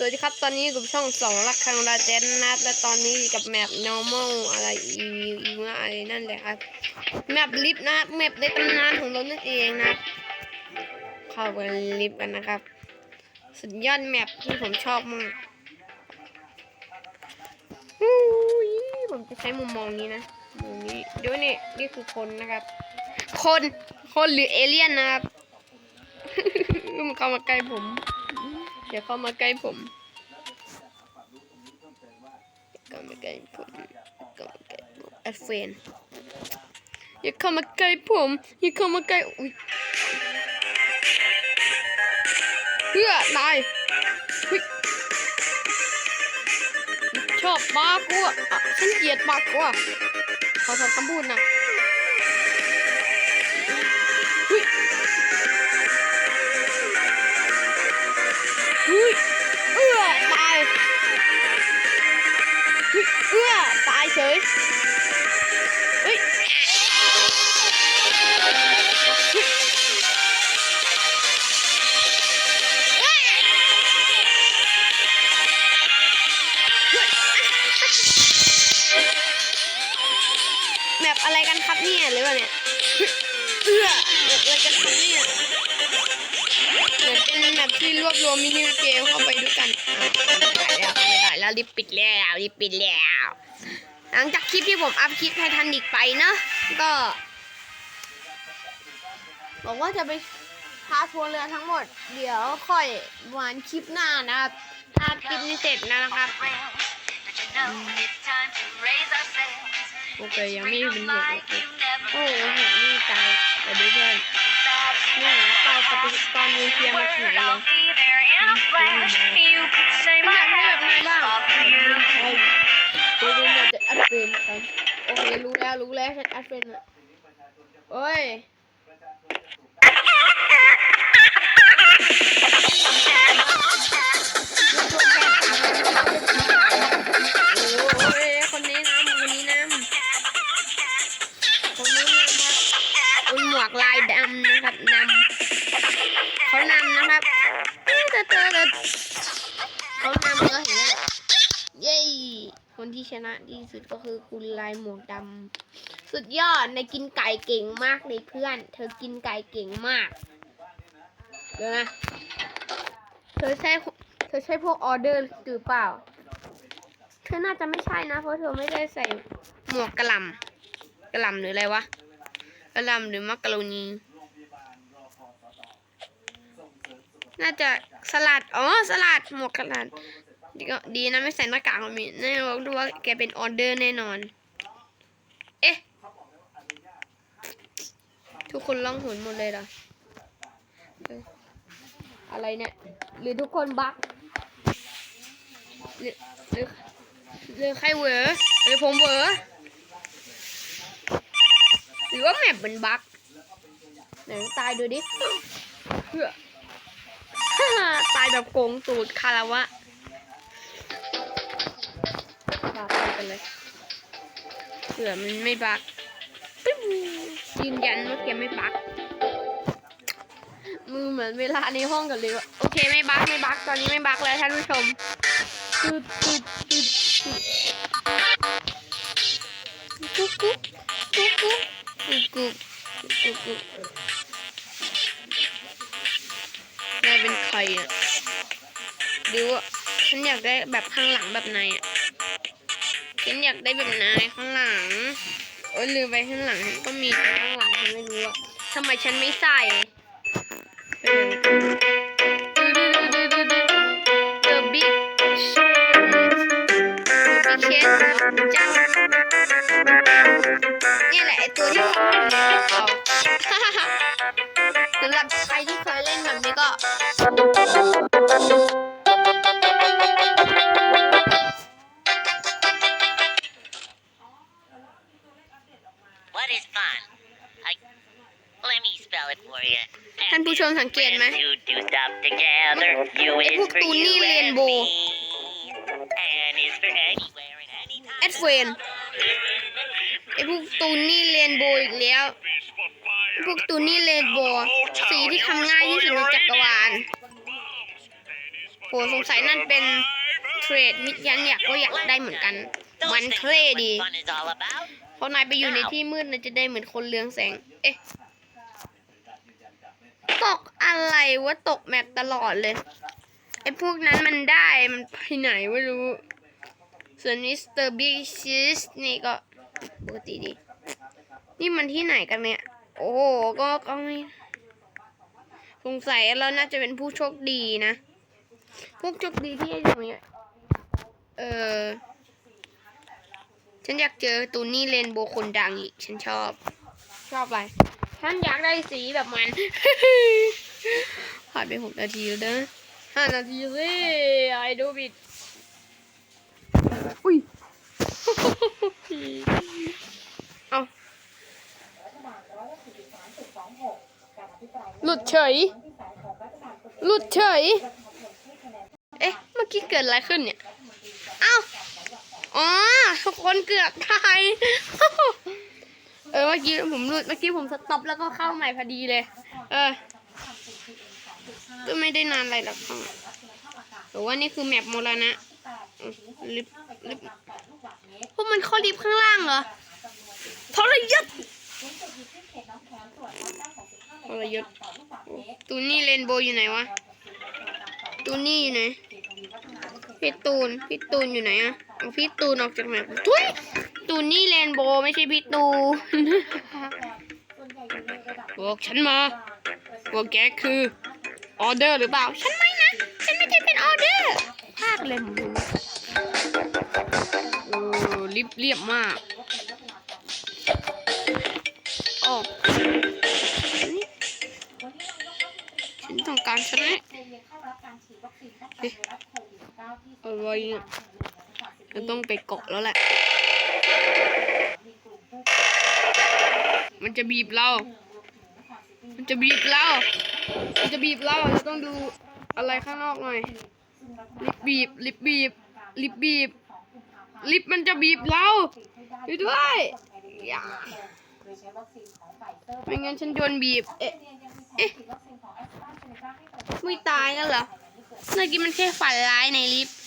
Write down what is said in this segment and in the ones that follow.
สวัสดีครับ ตอนนี้กับช่องสองรักคังราเจนนัดและตอนนี้กับแมป normal อะไรอีอีว่าอะไรนั่นแหละครับ แมปลิฟนะแมปในตำนานของเรานั่นเองนะ เข้าไปลิฟกันนะครับ สุดยอดแมปที่ผมชอบมากอู้ยผมจะใช้มุมมองนี้นะมุมนี้เดี๋ยวนี่นี่คือคนนะครับ คนคนหรือเอเลี่ยนนะครับมันเข้ามาใกล้ผม เดี๋ยวเข้ามาใกล้ผมเข้ามาใกล้ผมเข้ามาใกล้ผมแอดเฟนอย่าเข้ามาใกล้ผมอย่าเข้ามาใกล้อุ้ยเพื่อตายเฮ้ยชอบปากกูอะฉันเกลียดปากกูอะขอถอนคำพูดนะ เอื้อตายเอื้อตายเฉยเฮ้ยแบบอะไรกันครับเนี่ยหรือว่าเนี่ย เอื้อแบบอะไรกันครับเนี่ยเหมือนเป็นแบบที่รวบรวมมินิเกมเข้าไปด้วยกันอะไม่ได้แล้วไม่ได้แล้วรีบปิดแล้วรีบปิดแล้ว หลังจากคลิปที่ผมอัพคลิปไททานิกไปเนอะก็บอกว่าจะไปพาทัวร์เรือทั้งหมด เดี๋ยวค่อยวันคลิปหน้านะครับถ้าคลิปนี้เสร็จนะครับโอเคยังไม่เป็นเหตุเลย โอ้โหนี่ตายแต่ดูเพื่อนนี่เตาปฏิกรณ์นิวเคลียร์มาถึงไหนเลยโอ้ยดูดูมันจะอัดเป็นกันโอเครู้แล้วรู้แล้วฉันอัดเป็นอะโอ้ย ชนะดีสุดก็คือคุณลายหมวกดำสุดยอดในกินไก่เก่งมากเลยเพื่อน เธอกินไก่เก่งมากเดี๋ยวนะเธอใช่เธอใช่พวกออเดอร์หรือเปล่า เธอน่าจะไม่ใช่นะ เพราะเธอไม่ได้ใส่หมวกกระลำกระลำหรืออะไรวะกระลำหรือมักกะโรนีน่าจะสลัด อ๋อ สลัด หมวกสลัด ดีก็ดีนะไม่ใส่หน้ากากมันมีแน่บอกดูว่าแกเป็นออเดอร์แน่นอน เอ๊ะ ทุกคนร้องหนหมดเลยเหรอ อะไรเนี่ย หรือทุกคนบักหรือหรือหรือใครเวอร์หรือผมเวอร์หรือว่าแมปเป็นบักไหนตายดูดิเพื่อตายแบบโกงตูดคาราวะ ไปเลยเผื่อมันไม่บักยืนยันว่าแกไม่บักมือเหมือนเวลาในห้องกันเลยว่าโอเคไม่บักไม่บักตอนนี้ไม่บักแล้วท่านผู้ชมตึ๊ดตึ๊ดตึ๊ดตึ๊ดกุ๊กกุ๊กกุ๊กกุ๊กกุ๊กกุ๊กกุ๊กกุ๊กนายเป็นใครอะดูอะฉันอยากได้แบบข้างหลังแบบนายอะ ฉันอยากได้แบบนายข้างหลังโอ้ยลืมไปข้างหลังก็มีแต่ข้างหลังฉันไม่รู้อะทำไมฉันไม่ใส่ The big The big chest จังนี่แหละไอตัวที่เขาเอาสำหรับใครที่ What is fun? I let me spell it for you. ท่านผู้ชมสังเกตไหม To do stuff together. U ไอ้ is พวก for ตู you นี่เรน and โบ me. ว์ N is for anywhere and anytime. แอดเวนไอ้พวกตูนี่เรนโบว์อีกแล้ว พวกตูนี่เรนโบว์สีที่ทำง่ายที่สุดในจักรวาล โหสงสัยนั่นเป็นเทรดมิดยันอยากก็อยากได้เหมือนกัน Those มัน things เท่ are what ดี fun is all about. เพราะนายไปอยู่ในที่มืดนายจะได้เหมือนคนเรืองแสง เอ๊ะ ตกอะไรวะตกแมปตลอดเลย ไอ้พวกนั้นมันได้ มันไปไหนไม่รู้ ส่วนมิสเตอร์บิ๊กชิสนี่ก็ปกติดี นี่มันที่ไหนกันเนี่ย โอ้โห ก็ก็ไม่สงสัยเราน่าจะเป็นผู้โชคดีนะ พวกโชคดีที่อยู่เนี่ยเออ ฉันอยากเจอตูนี่เรนโบว์คนดังอีก ฉันชอบ ชอบอะไร ฉันอยากได้สีแบบมันผ่านไปหกนาทีแล้วนะห้านาทีสิไอดูบิดอุ้ยเอาหลุดเฉย หลุดเฉย เอ๊ะ เมื่อกี้เกิดอะไรขึ้นเนี่ยเอ้า อ๋อ คนเกือบตาย เออ เมื่อกี้ผมหลุด เมื่อกี้ผมสต็อปแล้วก็เข้าใหม่พอดีเลย เออ ก็ไม่ได้นานอะไรหรอกแต่ว่านี่คือแมปโมรณะลิฟลิฟพวกมันเข้อลิฟข้างล่างเหรอทรยศทรยศตูนี่เรนโบว์อยู่ไหนวะ ตูนี่อยู่ไหน พี่ตูน พี่ตูนอยู่ไหนอะ เอาพี่ตูนออกจากแมปทุยตูนนี่เรนโบว์ไม่ใช่พี่ตูนบอกฉันมาว่าแกคือออเดอร์หรือเปล่า ฉันไม่นะ ฉันไม่ได้เป็นออเดอร์ ภาคเลยมโอ้รีบเรียบมากโอ้ฉันต้องการฉันนี่เอ๊ะอะไรเนี่ย เราต้องไปเกาะแล้วแหละ มันจะบีบเรา มันจะบีบเรา มันจะบีบเราเราต้องดูอะไรข้างนอกหน่อย ลิบบีบ ลิบบีบ ลิบบีบ ลิบมันจะบีบเราดูด้วยอย่าไม่งั้นฉันโดนบีบ เอ๊ะ เอ๊ะ ไม่ตายกันเหรอเมื่อกี้มันแค่ฝันร้ายในลิฟต์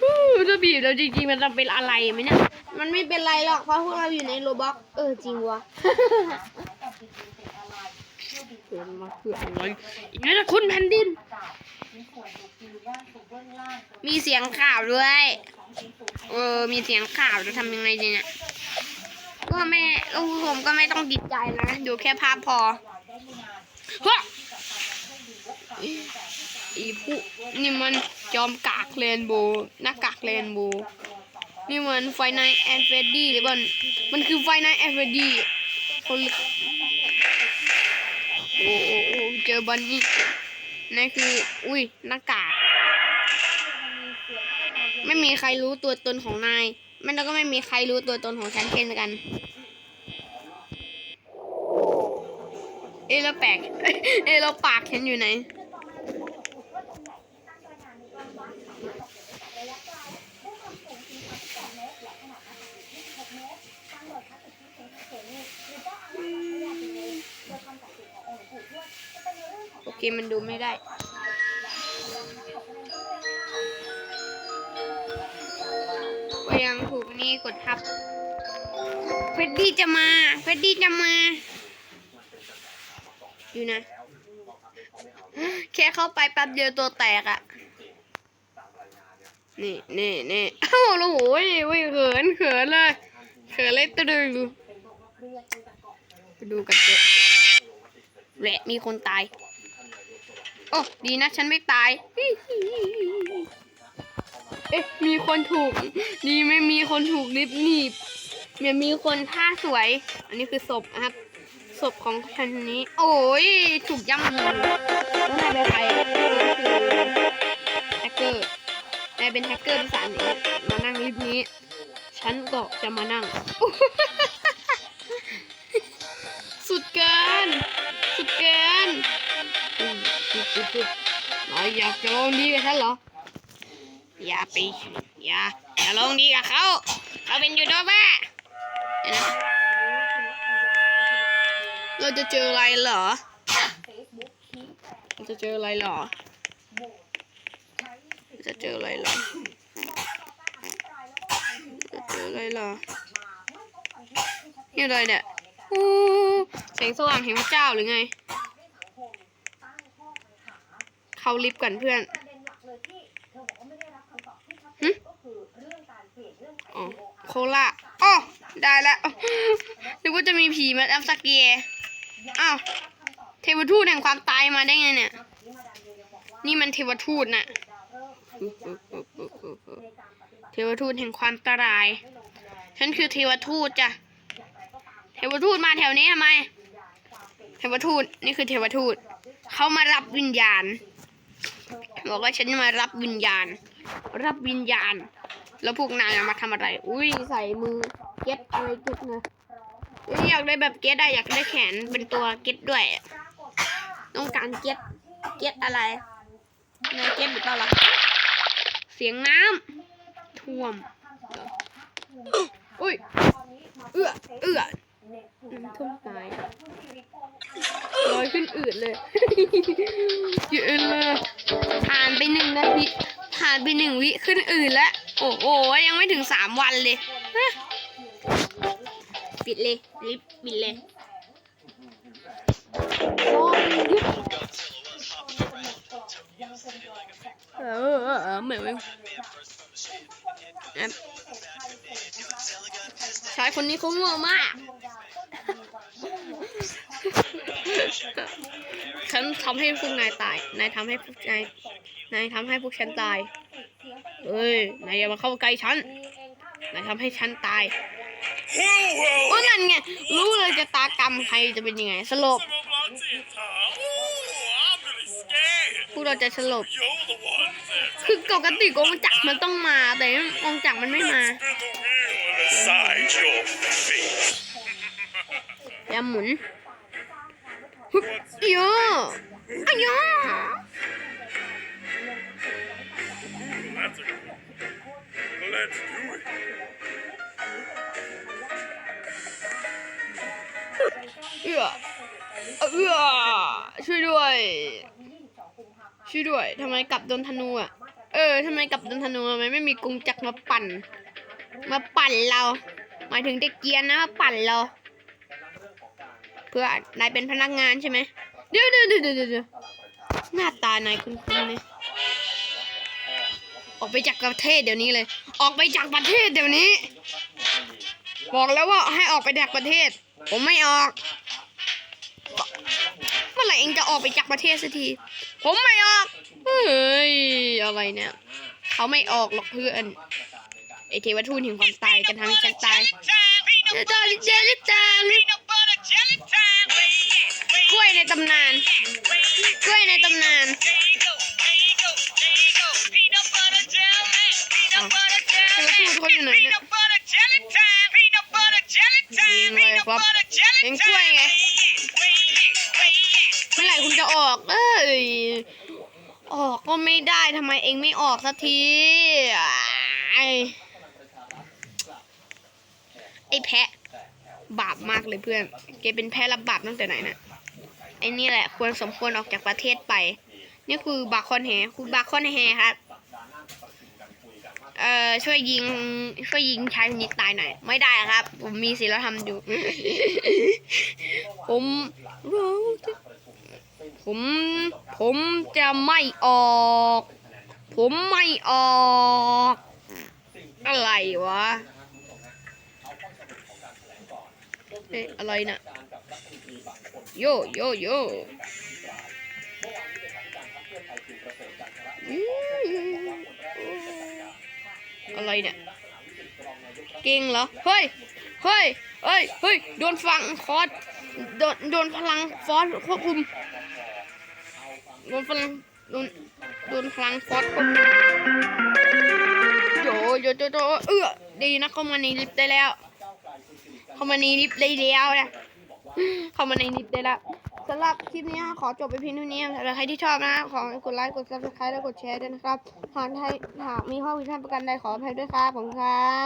ฮู้จะบีบเราจริงๆ มันจะเป็นอะไรไหมเนี่ย มันไม่เป็นไรหรอก เพราะพวกเราอยู่ในโรบ็อกเออจริงวะเกินมาเพื่ออะไรอีกนั่นคุณแผ่นดิน มีเสียงข่าวด้วย เออ มีเสียงข่าวจะทำยังไงดีเนี่ย ก็ไม่ลูกผมก็ไม่ต้องติดใจนะ ดูแค่ภาพพอฮะอีผู้นี่มัน จอมกากเรนโบว์หน้ากากเรนโบว์นี่เหมันไฟไนแอนเฟดดี้หรือเปล่ามันคือไฟไนแอนเฟดดี้คนโอ้โอ้เจอบันนี่นั่นคือ อุ้ยหน้ากาก ไม่มีใครรู้ตัวตนของนายไม่แล้วก็ไม่มีใครรู้ตัวตนของฉันเช่นกัน เอะแล้วแปลกเอะแล้วปากฉันอยู่ไหน โอเคมันดูไม่ได้ ก็ยังถูกนี่กดทับเฟดดี้จะมาเฟดดี้จะมา อยู่นะ แค่เข้าไปแป๊บเดียวตัวแตกอะนี่นี่นี่เอ้าโอ้โหยเว้ยเขินเขินเลยเขินเลยตะดึงดูไปดูกันเถอะแหละมีคนตาย อ้ดีนะฉันไม่ตาย เอ๊ะ มีคนถูก ดีไม่มีคนถูกลิฟต์หนีบเนี่ยมีคนท่าสวย อันนี้คือศพนะครับ ศพของท่านนี้ โอ้ย ถูกย่ำมือแล้วนายเป็นใครอแฮกเกอร์นายเป็นแฮกเกอร์ที่สามเนี่ยมานั่งลิฟต์นี้ ฉันก็จะมานั่ง สุดสุดสุดนายอยากจะลองดีกับฉันเหรอ อย่าไปอย่าอย่าลงดีกับเขาเขาเป็นยูทูบเบอร์เราจะเจออะไรเหรอเราจะเจออะไรเหรอจะเจออะไรล่ะจะเจออะไรล่ะนี่อะไรเนี่ยอู้แสงสว่างแห่งพระเจ้าหรือไง เข้าลิฟต์ก่อนเพื่อนหึอ๋อโคล่าอ๋อได้แล้วนึกว่าจะมีผีมาอัพสเกียร์อ้าวเทวทูตแห่งความตายมาได้ไงเนี่ย นี่มันเทวทูตน่ะเทวทูตแห่งความตราย ฉันคือเทวทูตจ้ะ เทวทูตมาแถวนี้ทำไม เทวทูตนี่คือเทวทูต เขามารับวิญญาณ บอกว่าฉันมารับวิญญาณ รับวิญญาณ แล้วพวกนายมาทำอะไร อุ้ยใส่มือเก็ตอะไรเก็ตนะอยากได้แบบเก็ตได้อยากได้แขนเป็นตัวเก็ตด้วย ต้องการเก็ตเก็ตอะไรนายเก็ตหรือเปล่าล่ะเสียงน้ำท่วมอุ้ยเอื้อเอื้อน้ำท่วมตายลอยขึ้นอืดเลย ขึ้นอืดแล้ว โอ้โหยังไม่ถึงสามวันเลยปิดเลยลิฟต์ปิดเลยโอ้ยหยุดเออเออเออเหมือนอะชายคนนี้เขาง่วงมากฉันทำให้พวกนายตาย นายทำให้พวกนาย นายทำให้พวกฉันตาย เอ้ย นายอย่ามาเข้าใกล้ฉัน นายทำให้ฉันตายโอ้นั่นไง รู้เลยจะตากรรมใครจะเป็นยังไง สลบ พวกเราจะสลบ คือปกติกองจักรมันต้องมา แต่กองจักรมันไม่มา Inside your face. อย่าหมุนฮึบอีโยอ้ยโย That's a Let's do it. เอื้อเอื้อช่วยด้วย ช่วยด้วยทำไมกลับโดนธนูอะ เออทำไมกลับโดนธนูทำไมไม่มีกงจักรมาปั่น มาปั่นเรา หมายถึงเด็กเกียนนะมาปั่นเรา เพื่อนายเป็นพนักงานใช่ไหมเดี๋ยวเดี๋ยวเดี๋ยวเดี๋ยวเดี๋ยวหน้าตานายคุ้นๆเลย ออกไปจากประเทศเดี๋ยวนี้เลย ออกไปจากประเทศเดี๋ยวนี้ บอกแล้วว่าให้ออกไปจากประเทศ ผมไม่ออก เมื่อไหร่เองจะออกไปจากประเทศสักที ผมไม่ออก เฮ้ย อะไรเนี่ย เขาไม่ออกหรอกเพื่อน ไอเทวทูตแห่งความตายจะทำให้ฉันตายเจอลิเจลิจางกล้วยในตำนาน กล้วยในตำนาน เทวทูตเขาอยู่ไหนเนี่ยยิงเลยครับเห็นกล้วยไงเมื่อไหร่คุณจะออก เอ้ย ออกก็ไม่ได้ทำไมเองไม่ออกสักที ไอไอแพะ บาปมากเลยเพื่อนแกเป็นแพะรับบาปตั้งแต่ไหนน่ะไอนี่แหละควรสมควรออกจากประเทศไป นี่คือบาคอนแฮคือบาคอนแฮครับ เอ่อช่วยยิงช่วยยิงชายคนนี้ตายหน่อย ไม่ได้ครับ ผมมีศีลธรรมอยู่ ผมผมผมจะไม่ออก ผมไม่ออก อะไรวะเอ๊ะอะไรน่ะโยโยโยอืม อะไรเนี่ย เก่งเหรอ เฮ้ย เฮ้ย เฮ้ย เฮ้ย โดนฟังคอร์สโดน โดนพลังฟอสควบคุม โดนพลัง โดน โดนพลังฟอสควบคุมโยโยโยโยเออดีนะเข้ามาในลิฟต์ได้แล้ว เข้ามาในลิฟต์ได้แล้วนะเข้ามาในลิฟต์ได้แล้ว สำหรับคลิปนี้ขอจบไปเพียงเท่านี้สำหรับใครที่ชอบนะขอกดไลค์กด subscribe และกดแชร์ด้วยนะครับหากใครหากมีข้อผิดพลาดประกันใดขออภัยด้วยครับผมครับ